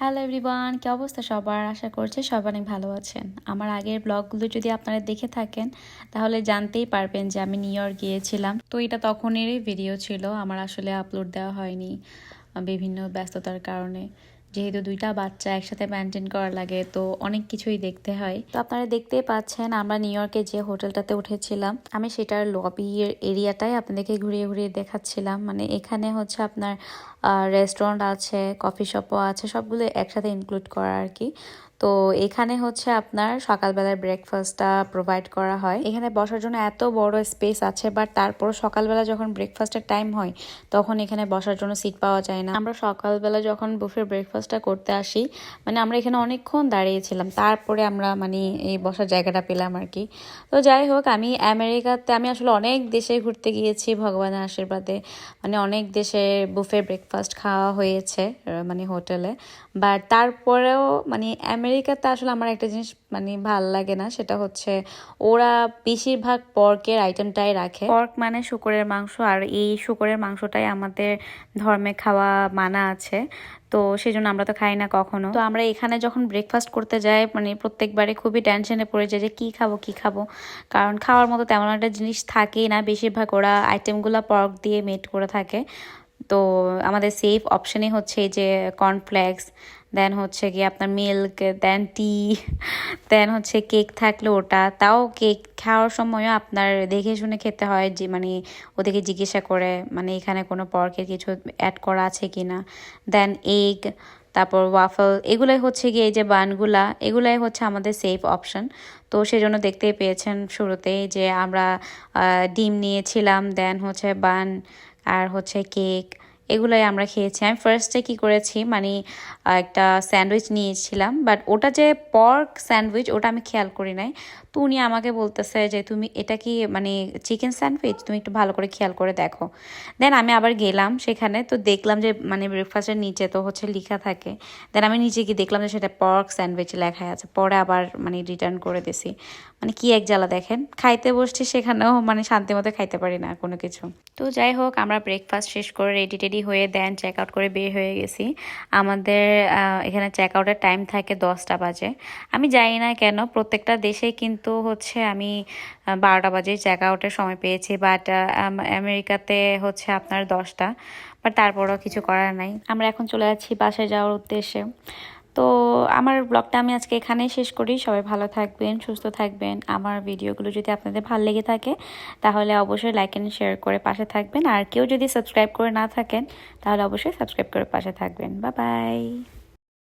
Hello everyone কী অবস্থা সবার? আশা করছে সবাই অনেক ভালো আছেন। আমার আগের ব্লগগুলো যদি আপনারা দেখে থাকেন, তাহলে জানতেই পারবেন যে আমি নিউ ইয়র্ক গিয়েছিলাম। তো এটা তখনেরই ভিডিও ছিল। আমার আসলে আপলোড দেওয়া হয়নি বিভিন্ন ব্যস্ততার কারণে। যেহেতু দুইটা বাচ্চা একসাথে মেনটেন করা লাগে, তো অনেক কিছুই দেখতে হয়। তো আপনারা দেখতেই পাচ্ছেন, আমরা নিউ ইয়র্কে যে হোটেলটাতে উঠেছিলাম, আমি সেটার লবির এরিয়াটাই আপনাদেরকে ঘুরিয়ে ঘুরিয়ে দেখাচ্ছিলাম। মানে এখানে হচ্ছে আপনার রেস্টুরেন্ট আছে কফি শপও আছে, সবগুলো একসাথে ইনক্লুড করা আর কি। তো এখানে হচ্ছে আপনার সকালবেলার ব্রেকফাস্টটা প্রোভাইড করা হয়। এখানে বসার জন্য এত বড় স্পেস আছে বাট তারপর সকালবেলা যখন ব্রেকফাস্টের টাইম হয়, তখন এখানে বসার জন্য সিট পাওয়া যায় না। আমরা সকালবেলা যখন বুফে ব্রেকফাস্টটা করতে আসি মানে আমরা এখানে অনেকক্ষণ দাঁড়িয়েছিলাম। তারপরে আমরা মানে এই বসার জায়গাটা পেলাম আর কি। তো যাই হোক, আমি আমেরিকাতে, আমি আসলে অনেক দেশে ঘুরতে গিয়েছি ভগবানের আশীর্বাদে। মানে অনেক দেশে বুফে ব্রেকফাস্ট খাওয়া হয়েছে মানে হোটেলে বাট তারপরেও মানে আমেরিকাতে আসলে আমার একটা জিনিস মানে ভালো লাগে না, সেটা হচ্ছে ওরা বেশিরভাগ পর্কের আইটেমটাই রাখে। পর্ক মানে শুকরের মাংস, আর এই শুকরের মাংসটাই আমাদের ধর্মে খাওয়া মানা আছে, তো সেই জন্য আমরা তো খাই না কখনো। তো আমরা এখানে যখন ব্রেকফাস্ট করতে যাই মানে প্রত্যেকবারে খুবই টেনশনে পড়ে যায় যে কি খাব কি খাব। কারণ খাওয়ার মতো তেমন একটা জিনিস থাকেই না, বেশিরভাগ ওরা আইটেমগুলো পর্ক দিয়ে মেড করে থাকে। তো আমাদের সেফ অপশনই হচ্ছে এই যে কর্নফ্লেক্স দেন হচ্ছে গিয়ে আপনার মিল্ক দেন টি দেন হচ্ছে কেক থাকলে ওটা। তাও কেক খাওয়ার সময়ও আপনার দেখে শুনে খেতে হয় যে মানে ওদেরকে জিজ্ঞাসা করে মানে এখানে কোনো পর্কের কিছু অ্যাড করা আছে কি না দেন এগ তারপর ওয়াফল এগুলাই হচ্ছে গিয়ে এই যে বানগুলা এগুলাই হচ্ছে আমাদের সেফ অপশন তো সেজন্য দেখতেই পেয়েছেন শুরুতেই যে আমরা ডিম নিয়েছিলাম দেন হচ্ছে বান আর হচ্ছে কেক এগুলোই আমরা খেয়েছি। আমি ফার্স্টে কি করেছি মানে একটা স্যান্ডউইচ নিয়েছিলাম বাট ওটা যে পর্ক স্যান্ডউইচ, ওটা আমি খেয়াল করি নাই। তো উনি আমাকে বলতেছে যে, তুমি, এটা কি মানে চিকেন স্যান্ডউইচ? তুমি একটু ভালো করে খেয়াল করে দেখো। দেন আমি আবার গেলাম সেখানে, তো দেখলাম যে মানে ব্রেকফাস্টের নিচে তো হচ্ছে লেখা থাকে। দেন আমি নিচে গিয়ে দেখলাম যে, সেটা পর্ক স্যান্ডউইচ লেখা আছে। পরে আবার মানে রিটার্ন করে দিছি। মানে কি এক জ্বালা দেখেন। খাইতে বসছি সেখানেও মানে শান্তি মতো খাইতে পারি না কোনো কিছু। তো যাই হোক, আমরা ব্রেকফাস্ট শেষ করে রেডি টেডি হয়ে দেন চেক আউট করে বের হয়ে গেছি। আমাদের এখানে চেক আউটের টাইম থাকে দশটা বাজে। আমি জানি না কেন, প্রত্যেকটা দেশে কিন্তু হচ্ছে আমি বারোটা বাজে চেক আউটের সময় পেয়েছি বাট আমেরিকাতে হচ্ছে আপনার দশটা। বাট তারপরও কিছু করার নাই। আমরা এখন চলে যাচ্ছি বাসায় যাওয়ার উদ্দেশ্যে। তো আমার ব্লগটা আমি আজকে এখানেই শেষ করি। সবাই ভালো থাকবেন, সুস্থ থাকবেন। আমার ভিডিওগুলো যদি আপনাদের ভালো লেগে থাকে, তাহলে অবশ্যই লাইক অ্যান্ড শেয়ার করে পাশে থাকবেন। আর কেউ যদি সাবস্ক্রাইব করে না থাকেন, তাহলে অবশ্যই সাবস্ক্রাইব করে পাশে থাকবেন। বা বাই